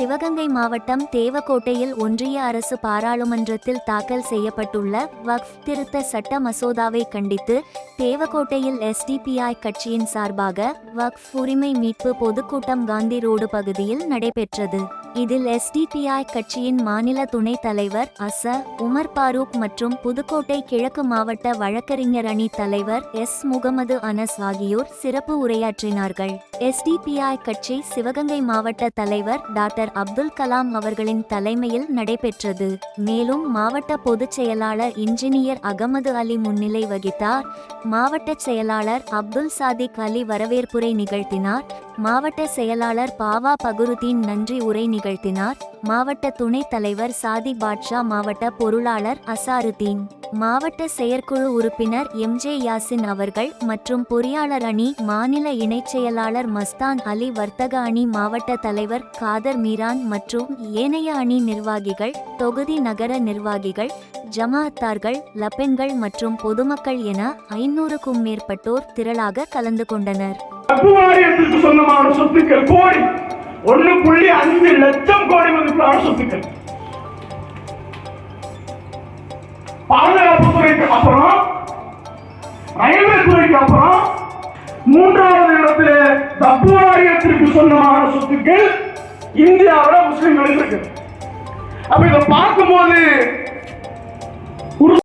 சிவகங்கை மாவட்டம் தேவக்கோட்டையில் ஒன்றிய அரசு பாராளுமன்றத்தில் தாக்கல் செய்யப்பட்டுள்ள வக்ஃப் திருத்த சட்ட மசோதாவை கண்டித்து தேவக்கோட்டையில் எஸ்டிபிஐ கட்சியின் சார்பாக வக்ஃப் உரிமை மீட்பு பொதுக்கூட்டம் காந்தி ரோடு பகுதியில் நடைபெற்றது. இதில் எஸ்டிபிஐ கட்சியின் மாநில துணைத் தலைவர் அச. உமர் பாரூக் மற்றும் புதுக்கோட்டை கிழக்கு மாவட்ட வழக்கறிஞர் அணி தலைவர் எஸ். முகமது அனஸ் ஆகியோர் சிறப்பு உரையாற்றினார்கள். எஸ்டிபிஐ கட்சி சிவகங்கை மாவட்ட தலைவர் டாக்டர் அப்துல் கலாம் அவர்களின் தலைமையில் நடைபெற்றது. மேலும் மாவட்ட பொதுச் செயலாளர் இன்ஜினியர் அகமது அலி முன்னிலை வகித்தார். மாவட்ட செயலாளர் அப்துல் சாதிக் அலி வரவேற்புரை நிகழ்த்தினார். மாவட்ட செயலாளர் பாவா பகுருதீன் நன்றி உரை நிகழ்த்தினார். மாவட்ட துணைத் தலைவர் சாதி பாட்ஷா மாவட்ட பொருளாளர் அசாருதீன். மாவட்ட செயற்குழு உறுப்பினர் எம்ஜே யாசின் அவர்கள் மற்றும் பொறியாளர் அணி மாநில இணைச் செயலாளர் மஸ்தான் அலி வர்த்தக அணி மாவட்ட தலைவர் காதர் மீரான் மற்றும் ஏனைய அணி நிர்வாகிகள் தொகுதி நகர நிர்வாகிகள் ஜமாஅத்தார்கள் லப்பெண்கள் மற்றும் பொதுமக்கள் என ஐநூறுக்கும் மேற்பட்டோர் திரளாக கலந்து கொண்டனர். வக்ஃபு வாரியத்திற்கு சொந்தமான சொத்துக்கள் கோடி. ஒண்ணு புள்ளி அஞ்சு லட்சம் கோடி மதிப்பிலான சொத்துக்கள். பாதுகாப்பு துறைக்கு அப்புறம் ரயில்வே துறைக்கு அப்புறம் மூன்றாவது இடத்துல வக்ஃபு வாரியத்திற்கு சொந்தமான சொத்துக்கள் இந்தியாவில் முஸ்லிம்களுக்கு இருக்கு அப்ப இதை பார்க்கும்போது